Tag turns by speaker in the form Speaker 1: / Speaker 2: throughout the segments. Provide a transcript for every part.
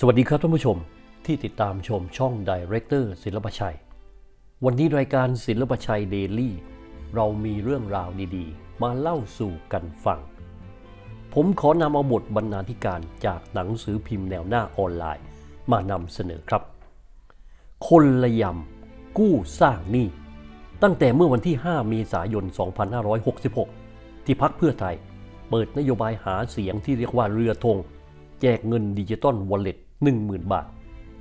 Speaker 1: สวัสดีครับท่านผู้ชมที่ติดตามชมช่อง Director ศิลปชัย วันนี้รายการศิลปชัยเดลี่เรามีเรื่องราวดีๆ มาเล่าสู่กันฟัง ผมขอนำเอาบทบรรณาธิการจากหนังสือพิมพ์แนวหน้าออนไลน์ มานำเสนอครับ คนละยำกู้สร้างหนี้ตั้งแต่เมื่อวันที่ 5 เมษายน 2566 ที่พักเพื่อไทย เปิดนโยบายหาเสียงที่เรียกว่าเรือธงแจกเงินดิจิตอลวอลเล็ต 10,000 บาท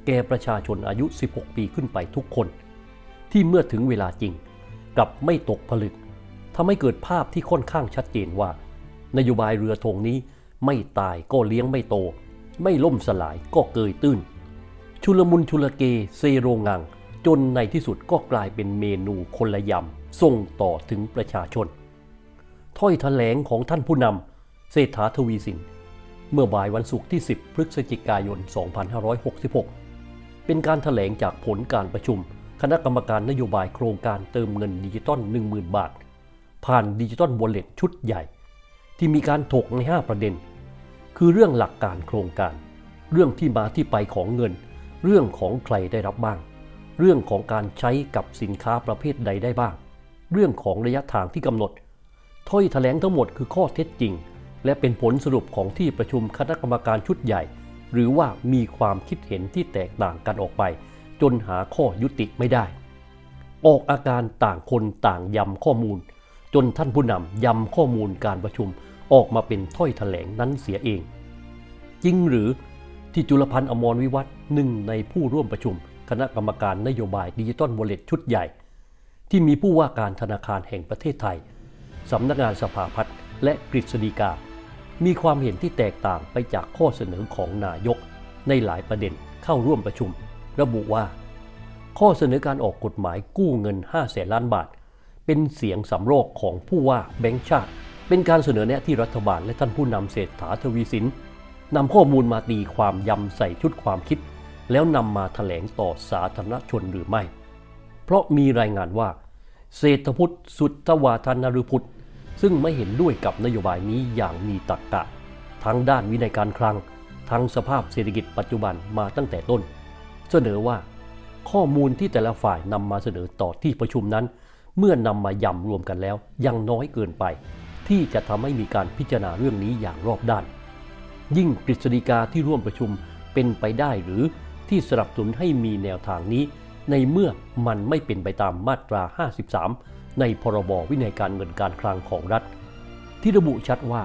Speaker 1: แก่ประชาชนอายุ 16 ปีขึ้นไปทุกคน ที่เมื่อถึงเวลาจริงกลับไม่ตกผลึกทำให้เกิดภาพที่ค่อนข้างชัดเจนว่า นโยบายเรือธงนี้ไม่ตายก็เลี้ยงไม่โต ไม่ล่มสลายก็เกยตื้น ชุลมุนชุลเกเซโรงัง จนในที่สุดก็กลายเป็นเมนูคนละยำส่งต่อถึงประชาชน ถ้อยแถลงของท่านผู้นำเศรษฐาทวีสิน เมื่อบ่ายวันศุกร์ที่ 10 พฤศจิกายน 2566 เป็นการแถลงจากผลการประชุม คณะกรรมการนโยบายโครงการเติมเงินดิจิตอล10,000 บาท ผ่านดิจิตอลวอลเล็ตชุดใหญ่ ที่มีการถกใน 5 ประเด็น คือเรื่องหลักการโครงการ เรื่องที่มาที่ไปของเงิน เรื่องของใครได้รับบ้าง เรื่องของการใช้กับสินค้าประเภทใดได้บ้าง เรื่องของระยะทางที่กำหนดถ้อยแถลงทั้งหมดคือข้อเท็จจริง และเป็นผลสรุปของที่ประชุมคณะกรรมการชุดใหญ่ หรือว่ามีความคิดเห็นที่แตกต่างกันออกไป จนหาข้อยุติไม่ได้ ออกอาการต่างคนต่างยำข้อมูล จนท่านผู้นำยำข้อมูลการประชุมออกมาเป็นถ้อยแถลงนั้นเสียเอง จริงหรือที่จุลพันธ์อมรวิวัฒน์หนึ่งในผู้ร่วมประชุม คณะกรรมการนโยบายดิจิตอลวอลเล็ตชุดใหญ่ ที่มีผู้ว่าการธนาคารแห่งประเทศไทยสำนักงานสภาพัฒน์และกฤษฎีกา มีความเห็นที่แตกต่างไปจากข้อเสนอของนายก ในหลายประเด็นเข้าร่วมประชุม ระบุว่า ข้อเสนอการออกกฎหมายกู้เงิน 5 แสนล้านบาท เป็นเสียงสำโรงของผู้ว่าแบงค์ชาติ เป็นการเสนอแนะที่รัฐบาลและท่านผู้นำเศรษฐาทวีสินนำข้อมูลมาตีความยำใส่ชุดความคิด แล้วนำมาแถลงต่อสาธารณชนหรือไม่ เพราะมีรายงานว่า เศรษฐพุทธสุทธวาทนรุพุทธ ซึ่งไม่เห็นด้วยกับนโยบายนี้อย่างมีตรรกะ ทั้งด้านวินัยการคลัง ทั้งสภาพเศรษฐกิจปัจจุบันมาตั้งแต่ต้น เสนอว่า ข้อมูลที่แต่ละฝ่ายนำมาเสนอต่อที่ประชุมนั้น เมื่อนำมายำรวมกันแล้วยังน้อยเกินไป ที่จะทำให้มีการพิจารณาเรื่องนี้อย่างรอบด้าน ยิ่งกฤษฎีกาที่ร่วมประชุมเป็นไปได้หรือที่สนับสนุนให้มีแนวทางนี้ ในเมื่อมันไม่เป็นไปตามมาตรา 53 ในพรบวินัยการเงินการคลังของรัฐ ที่ระบุชัดว่า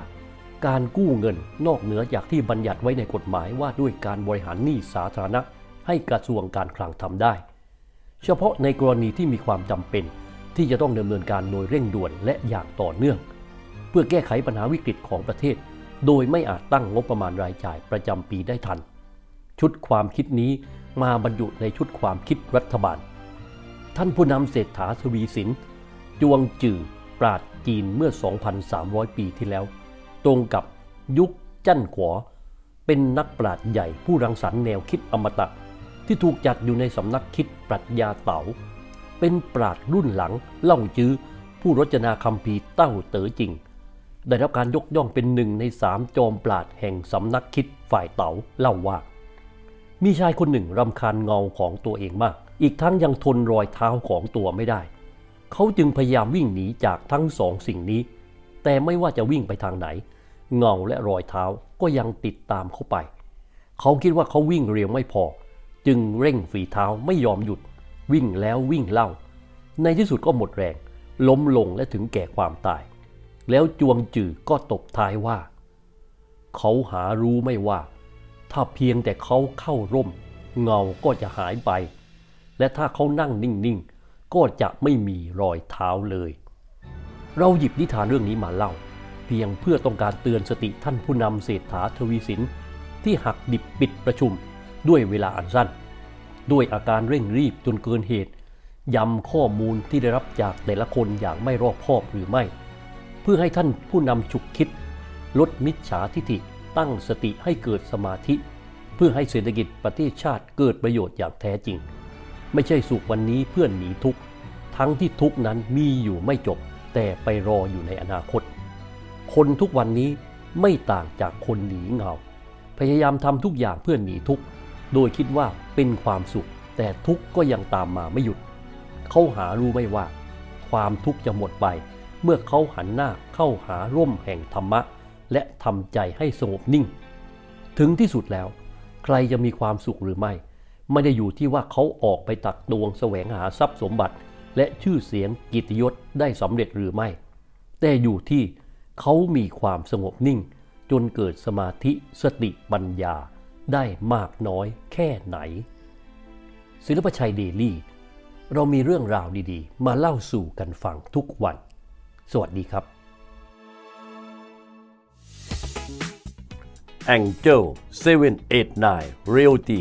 Speaker 1: การกู้เงินนอกเหนือจากที่บัญญัติไว้ในกฎหมายว่าด้วยการบริหารหนี้สาธารณะ ให้กระทรวงการคลังทำได้ เฉพาะในกรณีที่มีความจำเป็น ที่จะต้องดำเนินการโดยเร่งด่วนและอย่างต่อเนื่อง เพื่อแก้ไขปัญหาวิกฤตของประเทศ โดยไม่อาจตั้งงบประมาณรายจ่ายประจำปีได้ทัน ชุดความคิดนี้มาบรรจุในชุดความคิดรัฐบาล ท่านผู้นำเศรษฐาทวีสิน จวงจื่อปราดจีนเมื่อ 2,300 ปีที่แล้ว ตรงกับยุคจั่นขวอเป็นนักปราชญ์ใหญ่ผู้รังสรรค์แนวคิดอมตะ ที่ถูกจัดอยู่ในสำนักคิดปรัชญาเต๋า เป็นปราชญ์รุ่นหลังเล่าจื้อผู้รจนาคำพีเต้าเต๋อจริง ได้รับการยกย่องเป็นหนึ่งในสามจอมปราดแห่งสำนักคิดฝ่ายเต๋าเล่าว่า มีชายคนหนึ่งรำคาญเงาของตัวเองมาก อีกทั้งยังทนรอยเท้าของตัวไม่ได้ เขาจึงพยายามวิ่งหนีจากทั้งสองสิ่งนี้ แต่ไม่ว่าจะวิ่งไปทางไหน เงาและรอยเท้าก็ยังติดตามเขาไป เขาคิดว่าเขาวิ่งเร็วไม่พอ จึงเร่งฝีเท้าไม่ยอมหยุด วิ่งแล้ววิ่งเล่า ในที่สุดก็หมดแรง ล้มลงและถึงแก่ความตาย แล้วจวงจือก็ตบท้ายว่า เขาหารู้ไม่ว่า ถ้าเพียงแต่เขาเข้าร่ม เงาก็จะหายไป และถ้าเขานั่งนิ่งๆ ก็จะไม่มีรอยเท้าเลย เราหยิบนิทานเรื่องนี้มาเล่า เพียงเพื่อต้องการเตือนสติท่านผู้นำเศรษฐาทวีสิน ที่หักดิบปิดประชุมด้วยเวลาอันสั้น ด้วยอาการเร่งรีบจนเกินเหตุย้ำข้อมูลที่ได้รับจากแต่ละคนอย่างไม่รอบคอบหรือไม่ เพื่อให้ท่านผู้นำฉุกคิด ลดมิจฉาทิฐิตั้งสติให้เกิดสมาธิ เพื่อให้เศรษฐกิจประเทศชาติเกิดประโยชน์อย่างแท้จริง ไม่ใช่สุขวันนี้เพื่อนหนีทุกข์ทั้งที่ทุกข์นั้นมีอยู่ไม่จบ แต่ไปรออยู่ในอนาคต คนทุกวันนี้ไม่ต่างจากคนหนีเงา พยายามทำทุกอย่างเพื่อหนีทุกข์โดยคิดว่าเป็นความสุข แต่ทุกข์ก็ยังตามมาไม่หยุด เขาหารู้ไม่ว่า ความทุกข์จะหมดไป เมื่อเขาหันหน้าเข้าหาร่มแห่งธรรมะ และทำใจให้สงบนิ่ง ถึงที่สุดแล้ว ใครจะมีความสุขหรือไม่ ไม่ได้อยู่ที่ว่าเขาออกไปตักตวงแสวงหาทรัพย์สมบัติ และชื่อเสียงกิตยศได้สำเร็จหรือไม่ แต่อยู่ที่เขามีความสงบนิ่ง จนเกิดสมาธิสติปัญญาได้มากน้อยแค่ไหน ศิลปชัยเดลี่ เรามีเรื่องราวดีๆ มาเล่าสู่กันฟังทุกวัน สวัสดีครับ Angel 789 Realty